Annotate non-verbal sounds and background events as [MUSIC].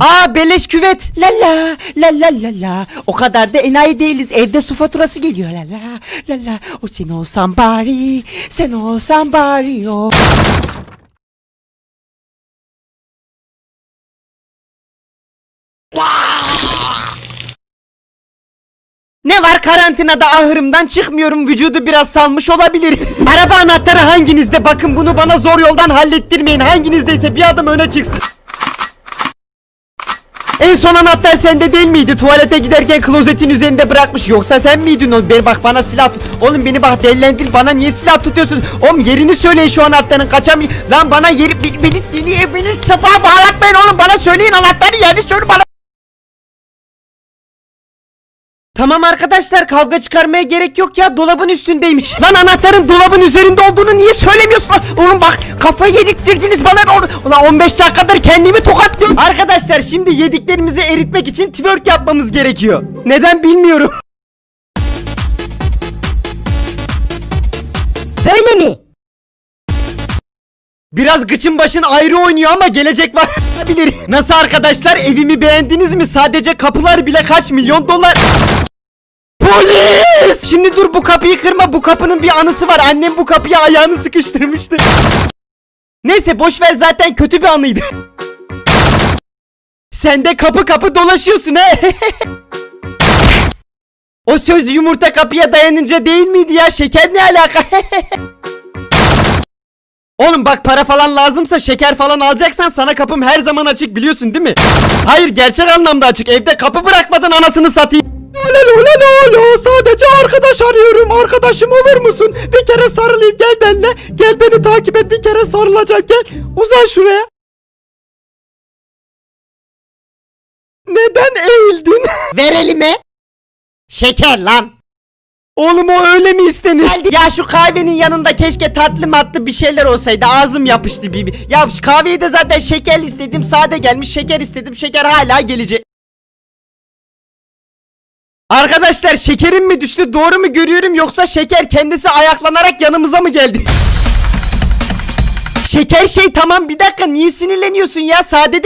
Aa beleş küvet. La la la la la la. O kadar da enayi değiliz. Evde su faturası geliyor la la la la. O sen olsan bari. Sen olsan bari o. Ne var karantinada ahırımdan çıkmıyorum vücudu biraz salmış olabilir. [LAUGHS] Araba anahtarı hanginizde bakın bunu bana zor yoldan hallettirmeyin hanginizdeyse bir adım öne çıksın. En son anahtar sende değil miydi? Tuvalete giderken klozetin üzerinde bırakmış. Yoksa sen miydin o? Beni bak bana silah tut. Oğlum beni bak delilendir. Bana niye silah tutuyorsun? Oğlum yerini söyleyin şu anahtarın. Kaçam. Lan bana yeri beni beni beni, beni çapağa bağlatmayın oğlum. Bana söyleyin anahtarı yerini söyle bana. Tamam arkadaşlar kavga çıkarmaya gerek yok ya dolabın üstündeymiş. Lan anahtarın dolabın üzerinde olduğunu niye söylemiyorsun? Oğlum bak kafayı yedirttirdiniz bana. Ulan 15 dakikadır kendimi tokatlıyorum. Arkadaşlar şimdi yediklerimizi eritmek için twerk yapmamız gerekiyor. Neden bilmiyorum. Böyle mi? Biraz gıçın başın ayrı oynuyor ama gelecek var. Bilir. [LAUGHS] Nasıl arkadaşlar evimi beğendiniz mi? Sadece kapılar bile kaç milyon dolar. Polis! Şimdi dur bu kapıyı kırma. Bu kapının bir anısı var. Annem bu kapıya ayağını sıkıştırmıştı. Neyse boş ver zaten kötü bir anıydı. Sen de kapı kapı dolaşıyorsun he. o söz yumurta kapıya dayanınca değil miydi ya? Şeker ne alaka? Oğlum bak para falan lazımsa şeker falan alacaksan sana kapım her zaman açık biliyorsun değil mi? Hayır gerçek anlamda açık. Evde kapı bırakmadan anasını satayım. Lolo lolo sadece arkadaş arıyorum. Arkadaşım olur musun? Bir kere sarılayım gel benimle. Gel beni takip et bir kere sarılacak gel. Uzan şuraya. Neden eğildin? [LAUGHS] Ver elime. Şeker lan. Oğlum o öyle mi istenir? Ya şu kahvenin yanında keşke tatlı matlı bir şeyler olsaydı ağzım yapıştı bir. Ya şu kahveyi de zaten şeker istedim sade gelmiş şeker istedim şeker hala gelecek. Arkadaşlar şekerim mi düştü doğru mu görüyorum yoksa şeker kendisi ayaklanarak yanımıza mı geldi? [LAUGHS] Şeker şey tamam bir dakika niye sinirleniyorsun ya sade de